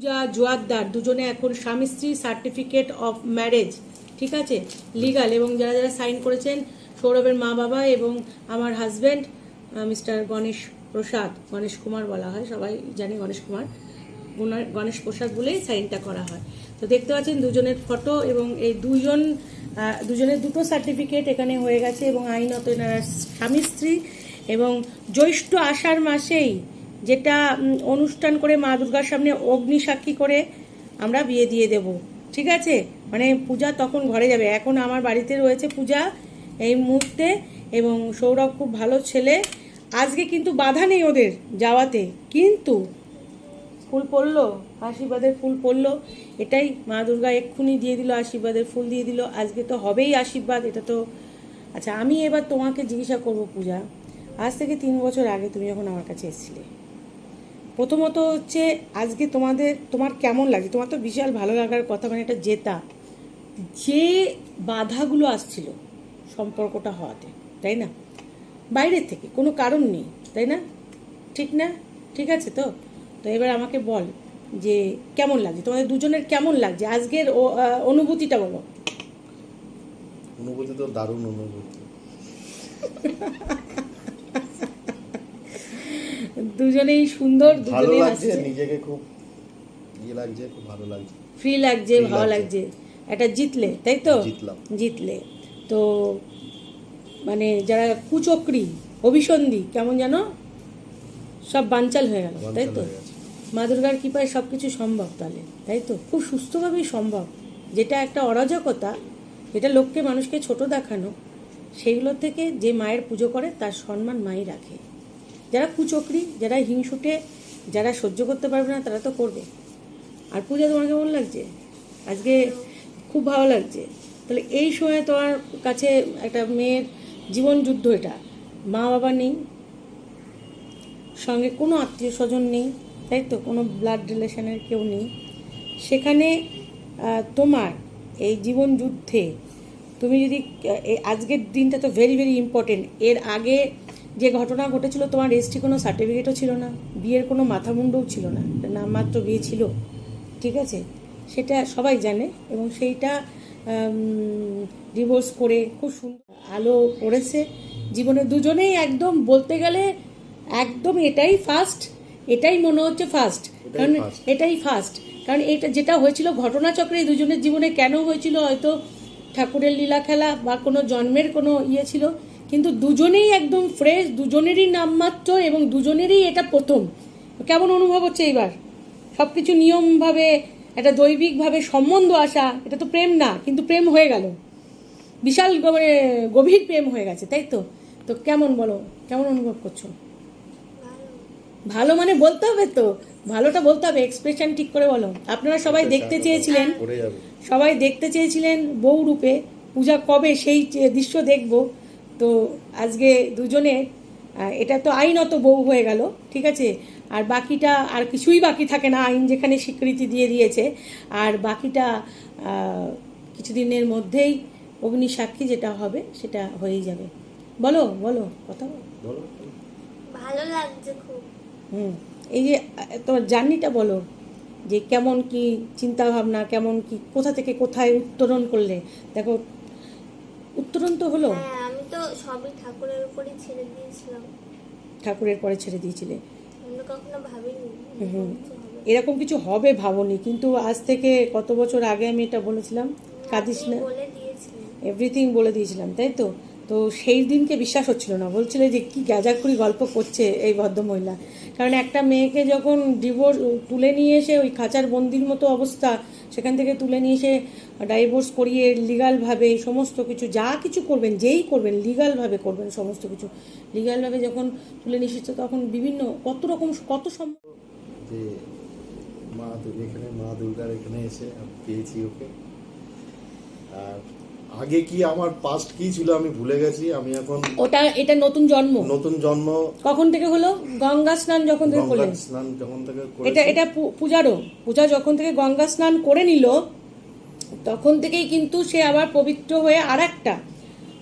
পূজা, জোয়ারদার, দুজনে এখন স্বামী স্ত্রী সার্টিফিকেট অফ ম্যারেজ ঠিক আছে? লিগাল এবং যারা যারা সাইন করেছেন, সৌরভের মা বাবা এবং আমার হাজব্যান্ড মিস্টার গণেশ প্রসাদ, গণেশ কুমার বলা হয়, সবাই জানে গণেশ কুমার। গণেশ প্রসাদ বলেই সাইনটা করা হয়। তো দেখতে পাচ্ছেন, দুজনের ফটো এবং এই দুজন দুজনের দুটো সার্টিফিকেট এখানে হয়ে গেছে এবং আইনত এনারা স্বামী স্ত্রী এবং জ্যৈষ্ঠ আষাঢ় মাসেই যেটা অনুষ্ঠান করে মা দুর্গার সামনে অগ্নি সাক্ষী করে আমরা বিয়ে দিয়ে দেব। ঠিক আছে? মানে পূজা তখন ঘরে যাবে। এখন আমার বাড়িতে রয়েছে পূজা এই মুহূর্তে এবং সৌরভ খুব ভালো ছেলে। আজকে কিন্তু বাধা নেই ওদের যাওয়াতে। কিন্তু ফুল পড়ল, আশীর্বাদের ফুল পড়ল। এটাই মা দুর্গা এক্ষুনি দিয়ে দিল, আশীর্বাদের ফুল দিয়ে দিল। আজকে তো হবেই আশীর্বাদ, এটা তো আচ্ছা আমি এবার তোমাকে জিজ্ঞাসা করব পূজা। আজ থেকে তিন বছর আগে তুমি যখন আমার কাছে এসেছিলে। প্রথমত হচ্ছে আজকে তোমাদের তোমার কেমন লাগছে? তোমার তো বিশাল ভালো লাগার কথা মানে একটা জেতা। যে বাধাগুলো আসছিল সম্পর্কটা হওয়াতে তাই না? বাইরের থেকে কোনো কারণ নেই তাই না? ঠিক না? ঠিক আছে তো? তো এবার আমাকে বল যে কেমন লাগছে? তোমাদের দুজনের কেমন লাগছে? আজকের অনুভূতিটা বলো। অনুভূতি তো দারুণ অনুভূতি। দুজনেই সুন্দর দুজনেই হাসছে। নিজেকে খুব ইয়ে লাগছে খুব ভালো লাগছে। ফ্রি লাগছে ভালো লাগছে। এটা জিতলে তাই তো? জিতলাম। জিতলে। তো মানে যারা কুচক্রি অভিসন্ধি কেমন যেন সব বানচাল হয়ে গেল তাই তো? মা দুর্গার কৃপায় সব কিছু সম্ভব তাহলে তাই তো? খুব সুস্থভাবেই সম্ভব। যেটা একটা অরাজকতা যেটা লোককে মানুষকে ছোট দেখানো সেইগুলো থেকে যে মায়ের পুজো করে তার সম্মান মাই রাখে। যারা কুচক্রি, যারা হিংসুটে, যারা সহ্য করতে পারবে না, তারা তো করবে। আর পূজা, তোমার কেমন লাগছে? আজকে খুব ভালো লাগছে। তাহলে এই সময় তোমার কাছে একটা মেয়ের জীবন যুদ্ধ এটা। মা বাবা নেই, সঙ্গে কোনো আত্মীয় স্বজন নেই, তাই তো? কোনো ব্লাড রিলেশনের কেউ নেই। সেখানে তোমার এই জীবন যুদ্ধে তুমি যদি আজকের দিনটা তো ভেরি ভেরি ইম্পর্টেন্ট এর আগে যে ঘটনা ঘটেছিল তোমার রেজিস্ট্রি কোনো সার্টিফিকেটও ছিল না বিয়ের কোনো মাথা মুন্ডও ছিল না নামমাত্র বিয়ে ছিল ঠিক আছে? সেটা সবাই জানে এবং সেইটা ডিভোর্স করে খুব সুন্দর আলো পড়েছে। জীবনে দুজনেই একদম বলতে গেলে একদম এটাই ফার্স্ট এটাই মনে হচ্ছে ফার্স্ট কারণ এটাই ফার্স্ট কারণ এটা যেটা হয়েছিল ঘটনাচক্রে দুজনের জীবনে কেন হয়েছিল হয়তো ঠাকুরের লীলা খেলা বা কোনো জন্মের কোনো ইয়ে ছিল কিন্তু দুজনেই একদম ফ্রেশ দুজনেরই নামমাত্র এবং দুজনেরই এটা প্রথম। কেমন অনুভব হচ্ছে এইবার? সব কিছু নিয়মভাবে একটা দৈবিকভাবে সম্বন্ধ আসা এটা তো প্রেম না কিন্তু প্রেম হয়ে গেল। বিশাল মানে গভীর প্রেম হয়ে গেছে তাই তো? তো কেমন বলো কেমন অনুভব করছ? ভালো মানে বলতে হবে তো ভালোটা বলতে হবে এক্সপ্রেশন ঠিক করে বলো। আপনারা সবাই দেখতে চেয়েছিলেন সবাই দেখতে চেয়েছিলেন বউ রূপে পূজা কবে সেই দৃশ্য দেখব তো আজকে দুজনে এটা তো আইনত বউ হয়ে গেল ঠিক আছে? আর বাকিটা আর কিছুই বাকি থাকে না আইন যেখানে স্বীকৃতি দিয়ে দিয়েছে। আর বাকিটা কিছুদিনের মধ্যেই অগ্নি সাক্ষী যেটা হবে সেটা হয়েই যাবে। বলো বলো কথা বলো। ভালো লাগছে খুব। হুম এই যে তোমার জার্নিটা বলো যে কেমন কি চিন্তা ভাবনা কেমন কি কোথা থেকে কোথায় উত্তরণ করলে? দেখো উত্তরণ তো হলো। হ্যাঁ তো সবই ঠাকুরের উপরই ছেড়ে দিয়েছিলাম। ঠাকুরের পরে ছেড়ে দিয়েছিলে? কখনো ভাবিনি হুম। এরকম কিছু হবে ভাবনি কিন্তু আজ থেকে কত বছর আগে আমি এটা বলেছিলাম? কাঁদিস না। এভরিথিং বলে দিয়েছিলাম তাই তো? তো সেই দিনকে বিশ্বাস হচ্ছিল না বলছিল যে কি গাজাকুড়ি গল্প করছে এই ভদ্রমহিলা। কারণ একটা মেয়েকে যখন ডিভোর্স তুলে নিয়ে এসে ওই খাঁচার বন্দির মতো অবস্থা সেখান থেকে তুলে নিয়ে এসে ডাইভোর্স করিয়ে লিগালভাবে সমস্ত কিছু, যা কিছু করবেন, যেই করবেন লিগালভাবে করবেন সমস্ত কিছু। লিগালভাবে যখন তুলে নিয়ে এসেছে, তখন বিভিন্ন কত রকম, কত সম্ভব এখানে মা দুর্গার এখানে এসে পেয়েছি ওকে। আর আগে কি আমার পাস্ট কি ছিল আমি ভুলে গেছি আমি এখন ওটা এটা নতুন জন্ম। নতুন জন্ম। কখন থেকে হলো? গঙ্গা স্নান যখন থেকে করলেন? স্নান যখন থেকে এটা এটা পূজারও। পূজা যখন থেকে গঙ্গা স্নান করে নিল তখন থেকেই কিন্তু সে আবার পবিত্র হয়ে আর একটা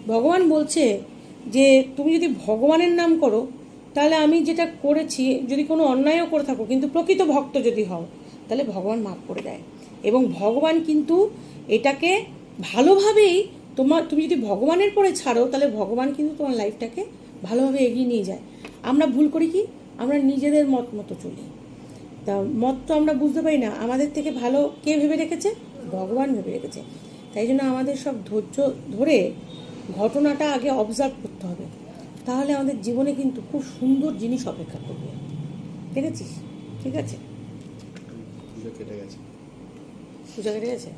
ভগবান বলছে যে তুমি যদি ভগবানের নাম করো তাহলে আমি যেটা করেছি যদি কোনো অন্যায়ও করে থাকো কিন্তু প্রকৃত ভক্ত যদি হও তাহলে ভগবান মাফ করে দেয়। এবং ভগবান কিন্তু এটাকে ভালোভাবেই তোমার তুমি যদি ভগবানের পরে ছাড়ো তাহলে ভগবান কিন্তু তোমার লাইফটাকে ভালোভাবে এগিয়ে নিয়ে যায়। আমরা ভুল করি কি? আমরা নিজেদের মত মতো চলি। তা মত তো আমরা বুঝতে পারি না। আমাদের থেকে ভালো কে ভেবে রেখেছে? ভগবান ভেবে রেখেছে। তাই জন্য আমাদের সব ধৈর্য ধরে ঘটনাটা আগে অবজার্ভ করতে হবে। তাহলে আমাদের জীবনে কিন্তু খুব সুন্দর জিনিস অপেক্ষা করবে। দেখেছিস? ঠিক আছে? পুজো কেটে গেছে। বুঝা কেটে গেছে?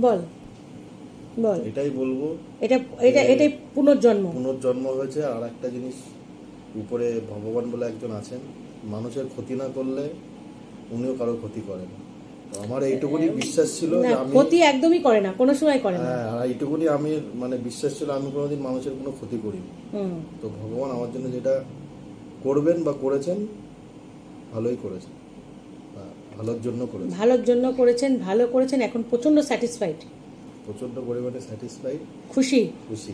বল। বল। এটাই বলব এটা এটা এটাই পুনর্জন্ম। পুনর্জন্ম হয়েছে। আর একটা জিনিস উপরে ভগবান বলে একজন আছেন মানুষের ক্ষতি না করলে উনিও কারও ক্ষতি করেন তো আমার এইটুকুনি বিশ্বাস ছিল ক্ষতি একদমই করে না কোনো সময় করে না। হ্যাঁ আর এইটুকুনি আমি মানে বিশ্বাস ছিল আমি কোনোদিন মানুষের কোনো ক্ষতি করিনি। তো ভগবান আমার জন্য যেটা করবেন বা করেছেন ভালোই করেছেন। ভালোর জন্য করেছেন। ভালোর জন্য করেছেন ভালো করেছেন এখন প্রচণ্ড স্যাটিসফাইড প্রচণ্ড পরিমাণে স্যাটিসফাইড খুশি? খুশি।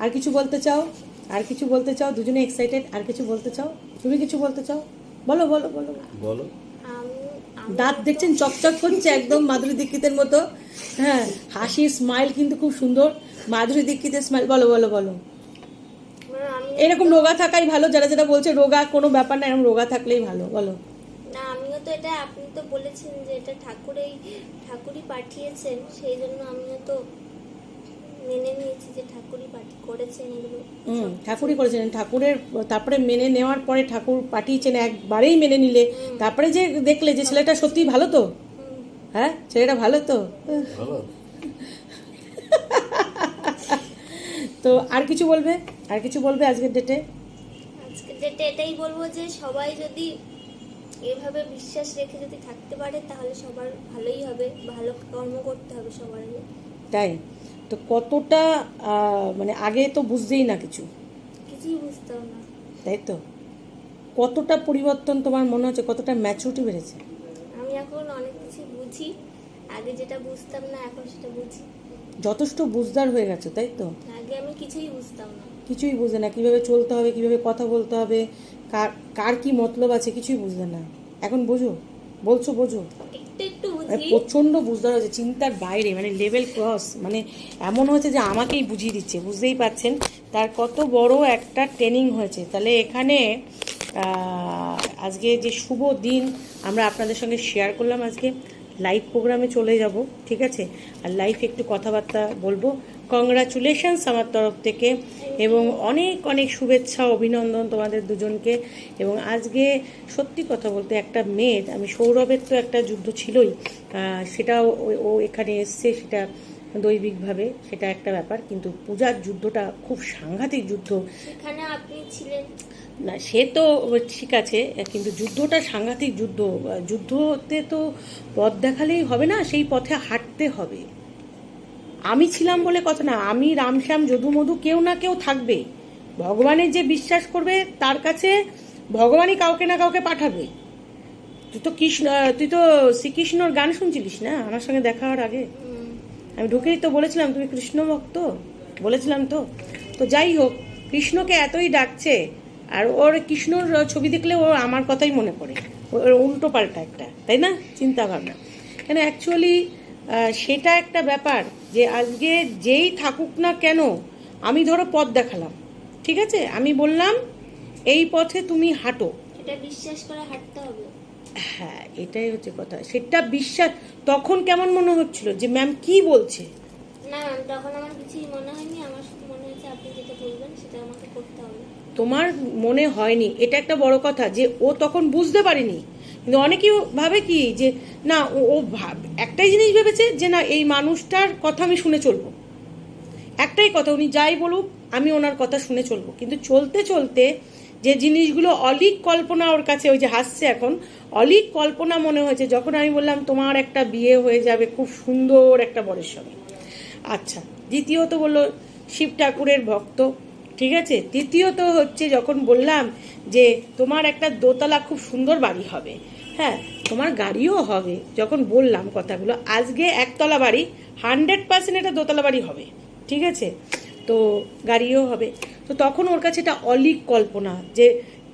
আর কিছু বলতে চাও? আর কিছু বলতে চাও? দুজনে এক্সাইটেড আর কিছু বলতে চাও? তুমি কিছু বলতে চাও? বলো বলো বলো। বলো। দাঁত দেখছেন চকচক করছে একদম মাধুরী দীক্ষিতের মতো। হ্যাঁ হাসির স্মাইল কিন্তু খুব সুন্দর। মাধুরী দীক্ষিতের স্মাইল বলো বলো বলো। মানে এরকম রোগা থাকাই ভালো যারা যারা বলছে রোগা কোনো ব্যাপার না এরকম রোগা থাকলেই ভালো বলো। না আমিও তো এটা আপনি তো বলেছেন যে এটা ঠাকুরেই ঠাকুরই পাঠিয়েছেন সেই জন্য আমিও তো মেনে নিয়েছি যে ঠাকুরই পাঠি করেছেন এগুলো। হুম ঠাকুরই করেছেন। ঠাকুরের তারপরে মেনে নেওয়ার পরে ঠাকুর পাঠিয়েছেন একবারেই মেনে নিলে। তারপরে যে দেখলে যে ছেলেটা সত্যিই ভালো তো? হ্যাঁ ছেলেটা ভালো তো? তো আর কিছু বলবে? আর কিছু বলবে আজকের ডেটে আজকে ডেটে এটাই বলব যে সবাই যদি এভাবে বিশ্বাস রেখে যদি থাকতে পারে তাহলে সবার ভালোই হবে ভালো কর্ম করতে হবে সবার তাই? তো কতটা মানে আগে তো বুঝতেই না কিছু। কিছুই বুঝতাম না। তাই তো? কতটা পরিবর্তন তোমার মনে হচ্ছে? কতটা ম্যাচুরিটি বেড়েছে? আমি এখন অনেক কিছু বুঝি। আগে যেটা বুঝতাম না এখন সেটা বুঝি। যথেষ্ট বুঝদার হয়ে গেছে তাই তো? আগে আমি কিছুই বুঝতাম না। কিছুই বুঝে না কীভাবে চলতে হবে কীভাবে কথা বলতে হবে কার কার কি মতলব আছে কিছুই বুঝতে না। এখন বোঝো বলছো বোঝো। মানে বুঝি। প্রচণ্ড বুঝদার হয়েছে চিন্তার বাইরে মানে লেভেল ক্রস মানে এমন হয়েছে যে আমাকেই বুঝিয়ে দিচ্ছে বুঝতেই পাচ্ছেন তার কত বড় একটা ট্রেনিং হয়েছে। তাহলে এখানে আজকে যে শুভ দিন আমরা আপনাদের সঙ্গে শেয়ার করলাম আজকে। লাইভ প্রোগ্রামে চলে যাব, ঠিক আছে? আর লাইভ একটু কথাবার্তা বলব। কংগ্রাচুলেশনস আমার তরফ থেকে এবং অনেক অনেক শুভেচ্ছা, অভিনন্দন তোমাদের দুজনকে। এবং আজকে সত্যি কথা বলতে একটা মেয়ের আমি সৌরভের তো একটা যুদ্ধ ছিলই সেটাও ও এখানে এসছে, সেটা দৈবিকভাবে সেটা একটা ব্যাপার কিন্তু পূজার যুদ্ধটা খুব সাংঘাতিক যুদ্ধ। সেখানে আপনি ছিলেন? না সে তো ঠিক আছে কিন্তু যুদ্ধটা সাংঘাতিক যুদ্ধ। যুদ্ধতে তো পথ দেখালেই হবে না সেই পথে হাঁটতে হবে। আমি ছিলাম বলে কথা না আমি রামশ্যাম যদু মধু কেউ না কেউ থাকবে। ভগবানের যে বিশ্বাস করবে তার কাছে ভগবানই কাউকে না কাউকে পাঠাবে। তুই তো কৃষ্ণ তুই তো শ্রীকৃষ্ণর গান শুনছিলিস না? আমার সঙ্গে দেখা হওয়ার আগে। আমি ঢুকেই তো বলেছিলাম, তুমি কৃষ্ণ ভক্ত? বলেছিলাম তো। তো যাই হোক, কৃষ্ণকে এতই ডাকছে, আর ওর কৃষ্ণর ছবি দেখলে ও আমার কথাই মনে পড়ে। ওর উল্টো পাল্টা একটা, তাই না? চিন্তা ভাবনা। কেন অ্যাকচুয়ালি সেটা একটা ব্যাপার যে আজকে যেই থাকুক না কেন, আমি ধরো পথ দেখালাম, ঠিক আছে? আমি বললাম, এই পথে তুমি হাঁটো। এটা বিশ্বাস করে হাঁটতে হবে। হ্যাঁ এটাই হচ্ছে কথা। সেটা বিশ্বাস। তখন কেমন মনে হচ্ছিল যে ম্যাম কি বলছে? না তখন আমার কিছুই মনে হয়নি। আমার শুধু মনে হয়েছে আপনি যেটা বলবেন সেটা আমাকে করতে হবে। তোমার মনে হয়নি। এটা একটা বড় কথা যে ও তখন বুঝতে পারেনি। কিন্তু অনেকেই ভাবে কি যে না ও ও ভাব- একটাই জিনিস ভেবেছে যে না এই মানুষটার কথা আমি শুনে চলবো। একটাই কথা উনি যাই বলুক আমি ওনার কথা শুনে চলবো। কিন্তু চলতে চলতে যে জিনিসগুলো অলিক কল্পনা ওর কাছে ওই যে হাসছে এখন, অলিক কল্পনা মনে হয়েছে যখন আমি বললাম, তোমার একটা বিয়ে হয়ে যাবে খুব সুন্দর একটা বরের সঙ্গে। আচ্ছা দ্বিতীয়ত বলল, শিব ঠাকুরের ভক্ত। ঠিক আছে? তৃতীয়ত হচ্ছে যখন বললাম যে, তোমার একটা দোতলা খুব সুন্দর বাড়ি হবে। হ্যাঁ তোমার গাড়িও হবে, যখন বললাম কথাগুলো, আজকে একতলা বাড়ি হান্ড্রেড পার্সেন্ট এটা দোতলা বাড়ি হবে। ঠিক আছে? তো গাড়িও হবে। তো তখন ওর কাছে এটা অলিক কল্পনা যে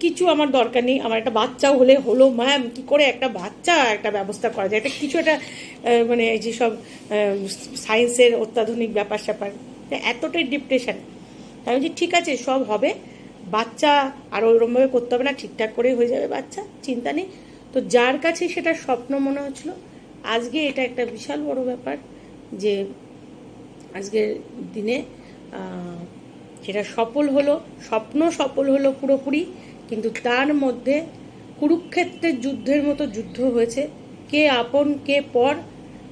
কিছু আমার দরকার নেই, আমার একটা বাচ্চাও হলে হলো, ম্যাম, কি করে একটা বাচ্চা একটা ব্যবস্থা করা যায়? একটা কিছু একটা মানে যেসব সায়েন্সের অত্যাধুনিক ব্যাপার স্যাপার। এতটাই ডিপ্রেশন তাই বলছি, ঠিক আছে, সব হবে। বাচ্চা আর ওইরকমভাবে করতে হবে না, ঠিকঠাক করে হয়ে যাবে বাচ্চা, চিন্তা নেই। তো যার কাছে সেটা স্বপ্ন মনে হচ্ছিল। আজকে এটা একটা বিশাল বড় ব্যাপার যে আজকের দিনে সেটা সফল হলো, স্বপ্ন সফল হলো পুরোপুরি, কিন্তু তার মধ্যে কুরুক্ষেত্রের যুদ্ধের মতো যুদ্ধ হয়েছে। কে আপন, কে পর,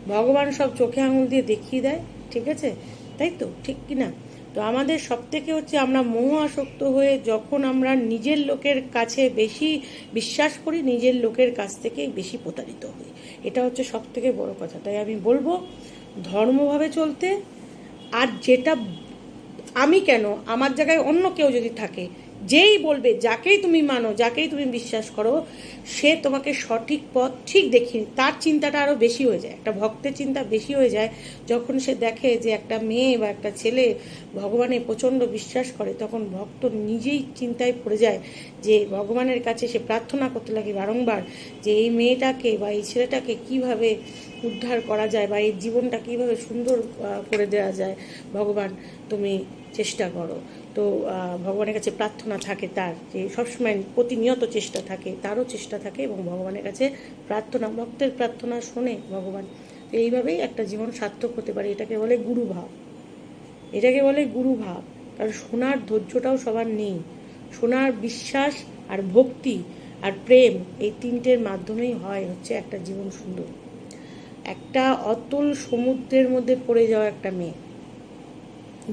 ভগবান সব চোখে আঙুল দিয়ে দেখিয়ে দেয়, ঠিক আছে? তাই তো? ঠিক কি না? তো আমাদের সব থেকে হচ্ছে আমরা মোহ আসক্ত হয়ে যখন আমরা নিজের লোকের কাছে বেশি বিশ্বাস করি, নিজের লোকের কাছ থেকে বেশি প্রতারিত হই। এটা হচ্ছে সব থেকে বড় কথা। তাই আমি বলব, ধর্মভাবে চলতে আর যেটা আমি কেন? আমার জায়গায় অন্য কেউ যদি থাকে, যেই বলবে, যাকেই তুমি মানো, যাকেই তুমি বিশ্বাস করো, সে তোমাকে সঠিক পথ ঠিক দেখিয়ে, তার চিন্তাটা আরও বেশি হয়ে যায়। একটা ভক্তের চিন্তা বেশি হয়ে যায় যখন সে দেখে যে একটা মেয়ে বা একটা ছেলে ভগবানে প্রচণ্ড বিশ্বাস করে, তখন ভক্ত নিজেই চিন্তায় পড়ে যায় যে ভগবানের কাছে সে প্রার্থনা করতে লাগে বারংবার যে এই মেয়েটাকে বা এই ছেলেটাকে কীভাবে উদ্ধার করা যায় বা এই জীবনটা কীভাবে সুন্দর করে দেওয়া যায়, ভগবান তুমি চেষ্টা করো। তো ভগবানের কাছে প্রার্থনা থাকে তার যে সবসময় প্রতিনিয়ত চেষ্টা থাকে, তারও চেষ্টা থাকে এবং ভগবানের কাছে প্রার্থনা, ভক্তের প্রার্থনা শোনে ভগবান। এইভাবেই একটা জীবন সার্থক হতে পারে, এটাকে বলে গুরুভাব। এটাকে বলে গুরুভাব। কারণ শোনার ধৈর্যটাও সবার নেই। শোনার বিশ্বাস আর ভক্তি আর প্রেম এই তিনটের মাধ্যমেই হয়, হচ্ছে একটা জীবন সুন্দর। একটা অতল সমুদ্রের মধ্যে পড়ে যাওয়া একটা মেয়ে।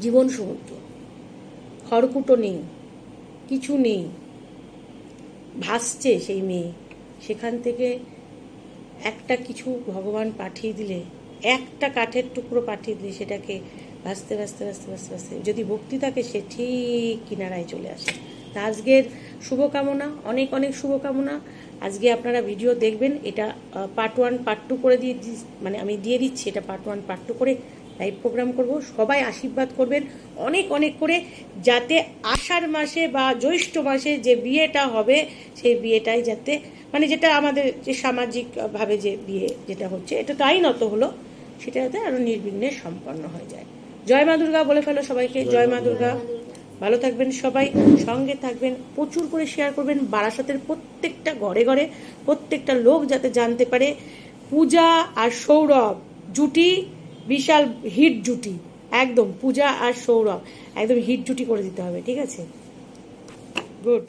জীবন সমুদ্র। খড়কুটো নেই, কিছু নেই। ভাসছে সেই মেয়ে। সেখান থেকে একটা কিছু ভগবান পাঠিয়ে দিলে, একটা কাঠের টুকরো পাঠিয়ে দিলে সেটাকে ভাসতে ভাসতে ভাসতে ভাসতে ভাসতে। যদি ভক্তি থাকে, সে ঠিক কিনারায় চলে আসে। আজকের শুভকামনা, অনেক অনেক শুভকামনা। আজকে আপনারা ভিডিও দেখবেন, এটা পার্ট ওয়ান পার্ট টু করে দিয়ে মানে আমি দিয়ে দিচ্ছি, এটা পার্ট ওয়ান পার্ট টু করে লাইভ প্রোগ্রাম করব। সবাই আশীর্বাদ করবেন অনেক অনেক করে, যাতে আষাঢ় মাসে বা জ্যৈষ্ঠ মাসে যে বিয়েটা হবে, সেই বিয়েটাই যাতে মানে যেটা আমাদের যে সামাজিকভাবে যে বিয়ে যেটা হচ্ছে, এটা তো আইনত হলো সেটা যাতে আরও নির্বিঘ্নে সম্পন্ন হয়ে যায়। জয় মা দুর্গা বলে ফেলো সবাইকে, জয় মা দুর্গা। ভালো থাকবেন সবাই, সঙ্গে থাকবেন, প্রচুর করে শেয়ার করবেন। বারাসাতের প্রত্যেকটা ঘরে ঘরে, প্রত্যেকটা লোক যাতে জানতে পারে, পূজা আর সৌরভ জুটি, বিশাল হিট জুটি। একদম, পূজা আর সৌরভ। একদম হিট জুটি করে দিতে হবে, ঠিক আছে? গুড